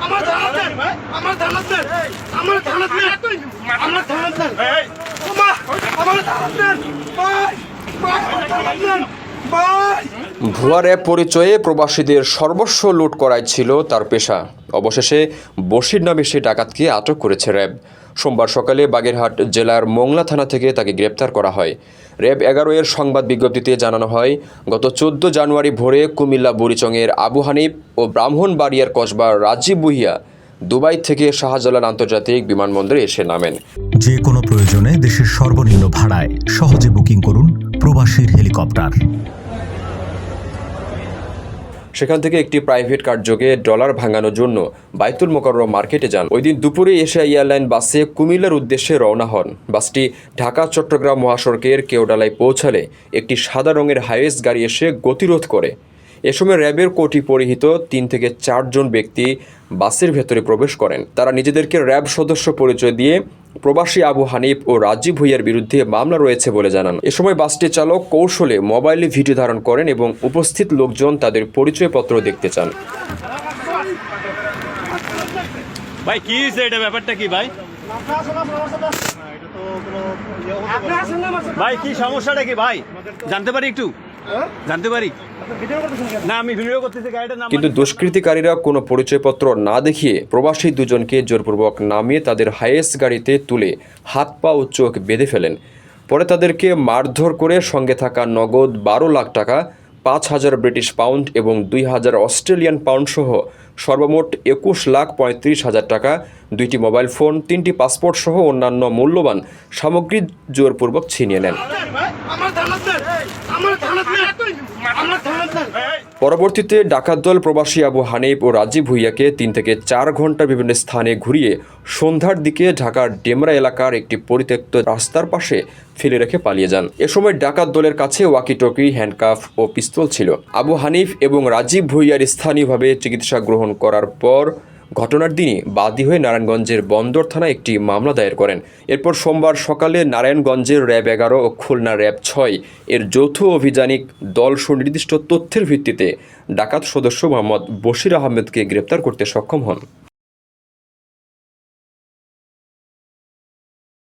আমার ধানাত দেন আমার ধানাত দেন আমার ধানাত দেন আমার ধানাত দেন ওমা আমার ধানাত দেন ভাই ভাই আমার ধানাত দেন ভাই ভুয়া র্যাব পরিচয়ে প্রবাসীদের সর্বস্ব লুট করাই ছিল তার পেশা। অবশেষে বশির নামে সে ডাকাতকে আটক করেছে র্যাব। সোমবার সকালে বাগেরহাট জেলার মোংলা থানা থেকে তাকে গ্রেপ্তার করা হয়। র্যাব এগারো এর সংবাদ বিজ্ঞপ্তিতে জানানো হয়, গত চোদ্দ জানুয়ারি ভোরে কুমিল্লা বুড়িচংয়ের আবু হানিফ ও ব্রাহ্মণবাড়িয়ার কসবার রাজীব বুহিয়া দুবাই থেকে শাহজালাল আন্তর্জাতিক বিমানবন্দরে এসে নামেন। যে কোনো প্রয়োজনে দেশের সর্বনিম্ন ভাড়ায় সহজে বুকিং করুন প্রবাসীর হেলিকপ্টার। সেখান থেকে একটি প্রাইভেট কার্যকে ডলার ভাঙানোর জন্য বাইতুল মোকাররম মার্কেটে যান। ওই দিন দুপুরে এশিয়া এয়ারলাইন বাসে কুমিল্লার উদ্দেশ্যে রওনা হন। বাসটি ঢাকা, চট্টগ্রাম মহাসড়কের কেওডালায় পৌঁছালে একটি সাদা রঙের হাইওয়েস গাড়ি এসে গতিরোধ করে। এ সময় র্যাবের কোটি পরিহিত তিন থেকে চারজন ব্যক্তি বাসের ভেতরে প্রবেশ করেন। তারা নিজেদেরকে র্যাব সদস্য পরিচয় দিয়ে প্রবাসী আবু হানিফ ও রাজীব ভুইয়ার বিরুদ্ধে মামলা রয়েছে বলে জানান। এ সময় বাসটি চালক কৌশলে মোবাইলে ভিডিও ধারণ করেন এবং উপস্থিত লোকজন তাদের পরিচয়পত্র দেখতে চান। ভাই কি এটা ব্যাপারটা কি ভাই। ভাই কি সমস্যাটা কি ভাই? জানতে পারি একটু? জানতে পারি? না আমি ভিডিও করতেছি গাড়িটার নাম কিন্তু দুষ্কৃতিকারীরা কোনো পরিচয়পত্র না দেখিয়ে প্রবাসী দুজনকে জোরপূর্বক নামিয়ে তাদের হাইয়েস্ট গাড়িতে তুলে হাত পা ও চোখ বেঁধে ফেলেন। পরে তাদেরকে মারধর করে সঙ্গে থাকা নগদ বারো লাখ টাকা পাঁচ হাজার ব্রিটিশ পাউন্ড এবং দুই হাজার অস্ট্রেলিয়ান পাউন্ড সহ সর্বমোট একুশ লাখ পঁয়ত্রিশ হাজার টাকা দুইটি মোবাইল ফোন তিনটি পাসপোর্ট সহ অন্যান্য মূল্যবান সামগ্রী জোরপূর্বক ছিনিয়ে নেন। পরবর্তীতে ডাকাত দল প্রবাসী আবু হানিফ ও রাজীব ভুইয়াকে তিন থেকে চার ঘণ্টা বিভিন্ন স্থানে ঘুরিয়ে সন্ধ্যার দিকে ঢাকার ডেমরা এলাকার একটি পরিত্যক্ত রাস্তার পাশে ফেলে রেখে পালিয়ে যান। এ সময় ডাকাত দলের কাছে ওয়াকিটকি, হ্যান্ডকাফ ও পিস্তল ছিল। আবু হানিফ এবং রাজীব ভুইয়ার স্থানীয়ভাবে চিকিৎসা গ্রহণ করার পর ঘটনার দিনই বাদী হয়ে নারায়ণগঞ্জের বন্দর থানায় একটি মামলা দায়ের করেন। এরপর সোমবার সকালে নারায়ণগঞ্জের র্যাব এগারো ও খুলনা র্যাব ছয় এর যৌথ অভিযানিক দল সুনির্দিষ্ট তথ্যের ভিত্তিতে ডাকাত সদস্য মোহাম্মদ বশির আহমেদকে গ্রেপ্তার করতে সক্ষম হন।